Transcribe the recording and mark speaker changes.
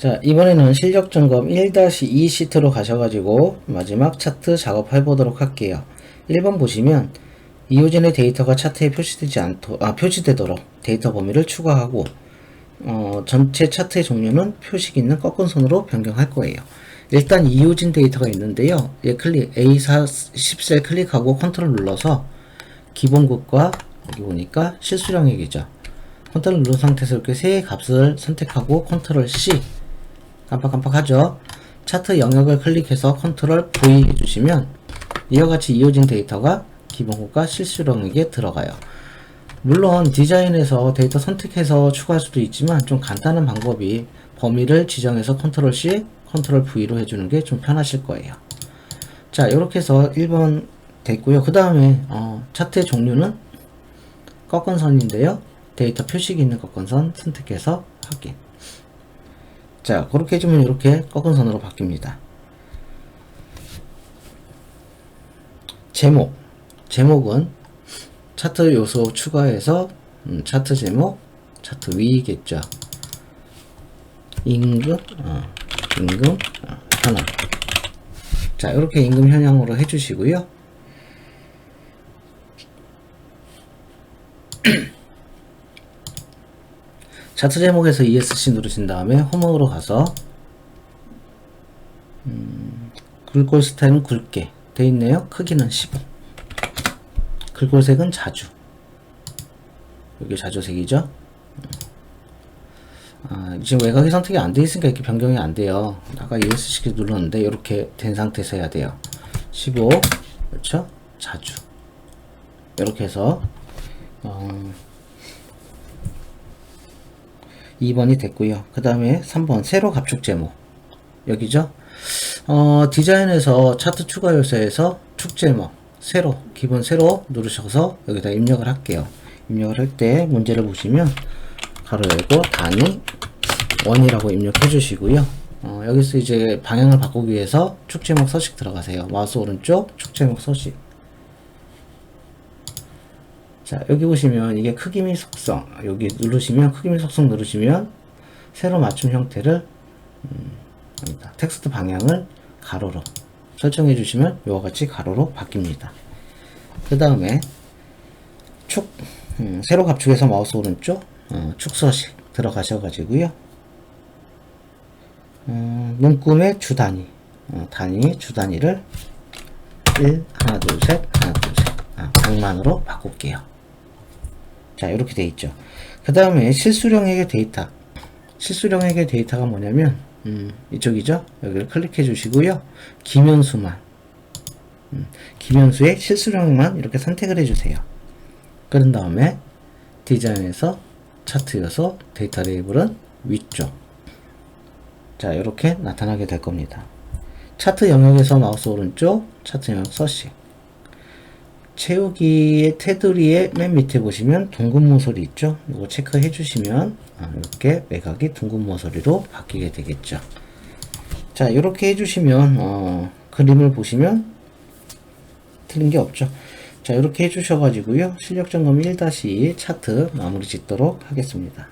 Speaker 1: 자, 이번에는 실력 점검 1-2 시트로 가셔가지고 마지막 차트 작업해 보도록 할게요. 1번 보시면 이호진의 데이터가 차트에 표시되지 않도, 아, 표시되도록 데이터 범위를 추가하고, 어, 전체 차트의 종류는 표식 있는 꺾은 선으로 변경할 거예요. 일단 이호진 데이터가 있는데요. 얘 클릭, A4 10셀 클릭하고 컨트롤 눌러서 기본값과 여기 보니까 실수령액이죠. 컨트롤 누른 상태에서 이렇게 세 값을 선택하고 컨트롤 C 깜빡깜빡하죠. 차트 영역을 클릭해서 컨트롤 V 해주시면 이와 같이 이어진 데이터가 기본값과 실수령액에 들어가요. 물론 디자인에서 데이터 선택해서 추가할 수도 있지만 좀 간단한 방법이 범위를 지정해서 컨트롤 C, 컨트롤 V로 해주는 게 좀 편하실 거예요. 자, 이렇게 해서 1번 됐고요. 그 다음에 어, 차트의 종류는 꺾은 선인데요. 데이터 표식이 있는 꺾은 선 선택해서 확인. 자, 그렇게 해주면 이렇게 꺾은 선으로 바뀝니다. 제목. 제목은 차트 요소 추가해서 음, 차트 제목, 차트 위겠죠. 임금, 어, 임금 어, 현황. 자, 이렇게 임금 현황으로 해주시고요. 차트 제목에서 ESC 누르신 다음에 홈으로 가서 음, 글꼴 스타일은 굵게 돼 있네요. 크기는 15. 글꼴색은 자주. 여기 자주색이죠. 아, 지금 외곽이 선택이 안 돼 있으니까 이렇게 변경이 안 돼요. 아까 ESC 눌렀는데 이렇게 된 상태에서 해야 돼요. 15 그렇죠? 자주 이렇게 해서 어, 2번이 됐고요. 그 다음에 3번 세로 압축 제목 여기죠. 어, 디자인에서 차트 추가 요소에서 축 제목 세로 기본 세로 누르셔서 여기다 입력을 할게요. 입력을 할 때 문제를 보시면 가로 열고 단위 원이라고 입력해 주시고요. 어, 여기서 이제 방향을 바꾸기 위해서 축 제목 서식 들어가세요. 마우스 오른쪽 축 제목 서식 자 여기 보시면 이게 크기 및 속성. 여기 누르시면 크기 및 속성 누르시면 세로 맞춤 형태를 음, 텍스트 방향을 가로로 설정해 주시면 이와 같이 가로로 바뀝니다. 그 다음에 축 음, 세로 갑축에서 마우스 오른쪽 어, 축 서식 들어가셔 가지고요. 음, 문구의 주 단위 어, 단위 주 단위를 1 하나 둘셋 하나 둘셋. 아, 방만으로 바꿀게요 자, 이렇게 돼 있죠. 그 다음에 실수령액의 데이터. 실수령액의 데이터가 뭐냐면, 음, 이쪽이죠. 여기를 클릭해 주시고요. 기면수만. 음, 기면수의 실수령만 이렇게 선택을 해주세요. 그런 다음에 디자인에서 차트 요소 데이터 레이블은 위쪽. 자, 이렇게 나타나게 될 겁니다. 차트 영역에서 마우스 오른쪽, 차트 영역 서식. 채우기의 테두리의 맨 밑에 보시면 둥근 모서리 있죠? 이거 체크해 주시면 아, 이렇게 매각이 둥근 모서리로 바뀌게 되겠죠. 자, 이렇게 해주시면 어, 그림을 보시면 틀린 게 없죠. 자, 이렇게 해주셔가지고요. 실력 점검 1-2 차트 마무리 짓도록 하겠습니다.